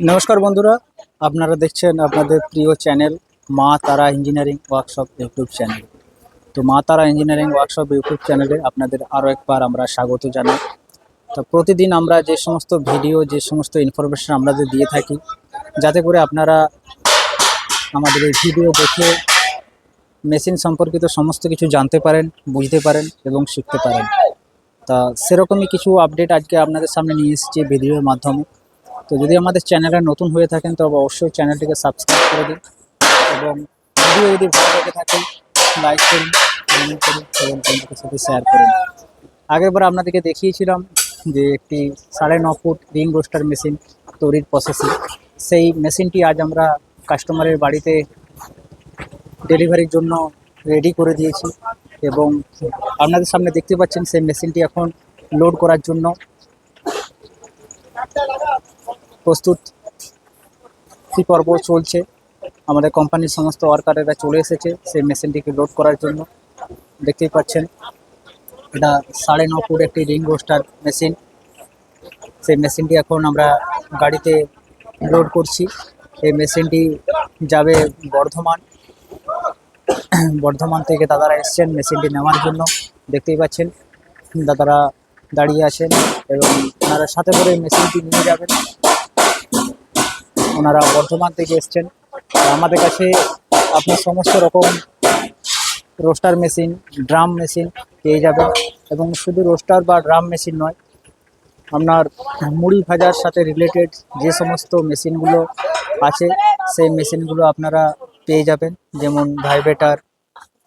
নমস্কার বন্ধুরা, আপনারা দেখছেন আপনাদের প্রিয় চ্যানেল মা তারা ইঞ্জিনিয়ারিং ওয়ার্কশপ ইউটিউব চ্যানেল। তো মা তারা ইঞ্জিনিয়ারিং ওয়ার্কশপ ইউটিউব চ্যানেলে আপনাদের আরও একবার আমরা স্বাগত জানাই। তো প্রতিদিন আমরা যে সমস্ত ভিডিও, যে সমস্ত ইনফরমেশন আমাদের দিয়ে থাকি, যাতে করে আপনারা আমাদের এই ভিডিও দেখে মেশিন সম্পর্কিত সমস্ত কিছু জানতে পারেন, বুঝতে পারেন এবং শিখতে পারেন। তা সেরকমই কিছু আপডেট আজকে আপনাদের সামনে নিয়ে এসেছি ভিডিওর মাধ্যমে। তো যদি আমাদের চ্যানেলে নতুন হয়ে থাকেন তবে অবশ্যই চ্যানেলটিকে সাবস্ক্রাইব করে দিন এবং ভিডিও যদি ভালো লেগে থাকে, লাইক করুন, কমেন্ট করুন, এবং বন্ধুদের সাথে শেয়ার করুন। আগেরবার আপনাদেরকে দেখিয়েছিলাম যে একটি সাড়ে ন ফুট রিং রোস্টার মেশিন তৈরির প্রসেসিং সেই মেশিনটি আজ আমরা কাস্টমারের বাড়িতে ডেলিভারির জন্য রেডি করে দিয়েছি এবং আপনাদের সামনে দেখতে পাচ্ছেন সেই মেশিনটি এখন লোড করার জন্য। প্রস্তুত। কি পর্ব চলছে? আমাদের কোম্পানির সমস্ত ওয়ার্কারেরা চলে এসেছে সেই মেশিনটিকে লোড করার জন্য। দেখতেই পাচ্ছেন, এটা সাড়ে ন ফুট একটি রিং রোস্টার মেশিন সেই মেশিনটি এখন আমরা গাড়িতে লোড করছি। এই মেশিনটি যাবে বর্ধমান। বর্ধমান থেকে দাদারা এসছেন মেশিনটি নেওয়ার জন্য। দেখতেই পাচ্ছেন, দাদারা দাঁড়িয়ে আছেন এবং ওনারা সাথে করে মেশিনটি নিয়ে যাবেন। ওনারা বর্ধমান থেকে এসছেন। আমাদের কাছে আপনি সমস্ত রকম রোস্টার মেশিন, ড্রাম মেশিন পেয়ে যাবেন। এবং শুধু রোস্টার বা ড্রাম মেশিন নয়, আপনার মুড়ি ভাজার সাথে রিলেটেড যে সমস্ত মেশিনগুলো আছে, সেই মেশিনগুলো আপনারা পেয়ে যাবেন। যেমন ভাইব্রেটার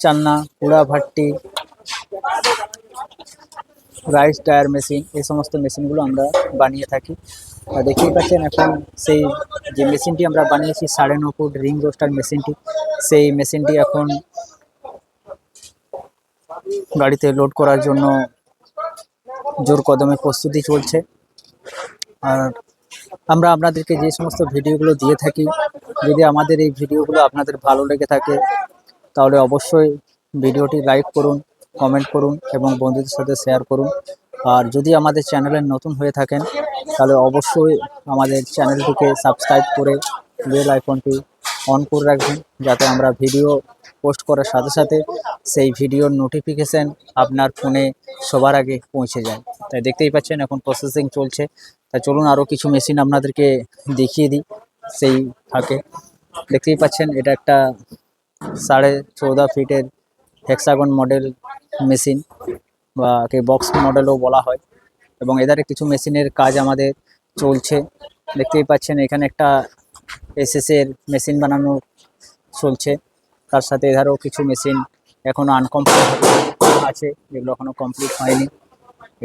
চান্না কুড়া ভাট্টি রাইস টায়ার মেশিন এই সমস্ত মেশিনগুলো আমরা বানিয়ে থাকি। দেখতেই পাচ্ছেন এখন সেই যে মেশিনটি আমরা বানিয়েছি, সাড়ে ন ফুট রিং রোস্টার মেশিনটি, সেই মেশিনটি এখন গাড়িতে লোড করার জন্য জোর কদমে প্রস্তুতি চলছে। আর আমরা আপনাদেরকে যে সমস্ত ভিডিওগুলো দিয়ে থাকি, যদি আমাদের এই ভিডিওগুলো আপনাদের ভালো লেগে থাকে, তাহলে অবশ্যই ভিডিওটি লাইক করুন, কমেন্ট করুন এবং বন্ধুদের সাথে শেয়ার করুন। আর যদি আমাদের চ্যানেলে নতুন হয়ে থাকেন, তাহলে অবশ্যই আমাদের চ্যানেলটিকে সাবস্ক্রাইব করে বেল আইকনটি অন করে রাখবেন, যাতে আমরা ভিডিও পোস্ট করার সাথে সাথে সেই ভিডিওর নোটিফিকেশান আপনার ফোনে সবার আগে পৌঁছে যায়। তাই দেখতেই পাচ্ছেন এখন প্রসেসিং চলছে। তাই চলুন আরও কিছু মেশিন আপনাদেরকে দেখিয়ে দিই। সেই ফাঁকে দেখতেই পাচ্ছেন এটা একটা সাড়ে চৌদা ফিটের হেক্সাগন মডেল মেশিন বা কে বক্স মডেলও বলা হয় এবং এধারে কিছু মেশিনের কাজ আমাদের চলছে। দেখতেই পাচ্ছেন এখানে একটা এসএস এর মেশিন বানানো চলছে। তার সাথে এধারেও কিছু মেশিন এখনও আনকমপ্লিট আছে, যেগুলো এখনও কমপ্লিট হয়নি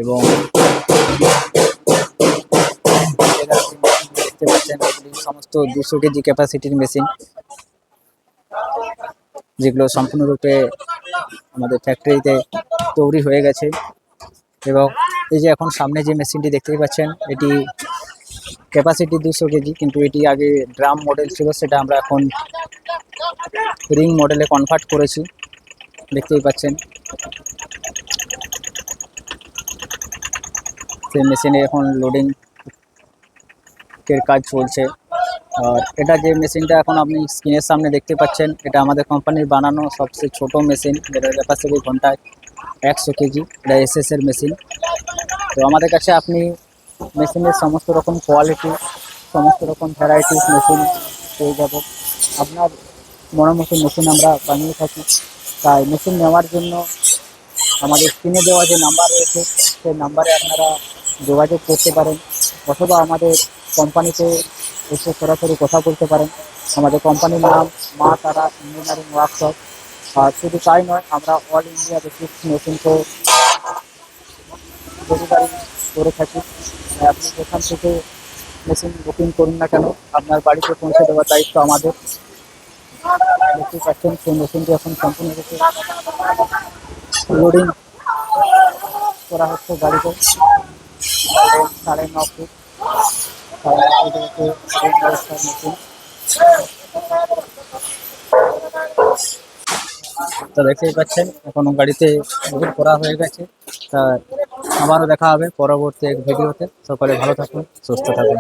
এবং দেখতে পাচ্ছেন সমস্ত দুশো কেজি ক্যাপাসিটির মেশিন যেগুলো সম্পূর্ণরূপে আমাদের ফ্যাক্টরিতে তৈরি হয়ে গেছে। এবং এই যে এখন সামনে যে মেশিনটি দেখতেই পাচ্ছেন, এটি ক্যাপাসিটি দুশো কেজি, কিন্তু এটি আগে ড্রাম মডেল ছিল, সেটা আমরা এখন রিং মডেলে কনভার্ট করেছি। দেখতেই পাচ্ছেন। সেই মেশিনে এখন লোডিং এর কাজ চলছে। আর এটা যে মেশিনটা এখন আপনি স্ক্রিনের সামনে দেখতে পাচ্ছেন, এটা আমাদের কোম্পানির বানানো সবচেয়ে ছোট মেশিন যেটার ক্যাপাসিটি ঘন্টায় একশো কেজি, এটা এর মেশিন তো আমাদের কাছে আপনি মেশিনের সমস্ত রকম কোয়ালিটি সমস্ত রকম ভ্যারাইটিস মেশিন পেয়ে যাব আপনার মনের মতো মেশিন আমরা বানিয়ে থাকি। তাই মেশিন নেওয়ার জন্য আমাদের স্ক্রিনে দেওয়া যে নাম্বার রয়েছে, সেই নাম্বারে আপনারা যোগাযোগ করতে পারেন অথবা আমাদের কোম্পানিতে এসে সরাসরি কথা বলতে পারেন। আমাদের কোম্পানির নাম মা তারা ইঞ্জিনিয়ারিং ওয়ার্কশপ আর শুধু তাই নয়, আমরা অল ইন্ডিয়া বেসিস মেশিনকে ডেলিভারি করে থাকি। আপনি যেখান থেকে মেশিন বুকিং করুন না কেন, আপনার বাড়িতে পৌঁছে দেওয়ার দায়িত্ব আমাদের। দেখতে পাচ্ছেন, সেই মেশিনটি এখন সম্পূর্ণরূপে লোডিং করা হচ্ছে গাড়িতে। সাড়ে ন ফুট। সাড়ে ন ফুট মেশিন তো দেখতেই পাচ্ছেন, এখনও গাড়িতে বুকিং করা হয়ে গেছে। তা আবারও দেখা হবে পরবর্তী এক ভিডিওতে। সকলে ভালো থাকুন, সুস্থ থাকুন।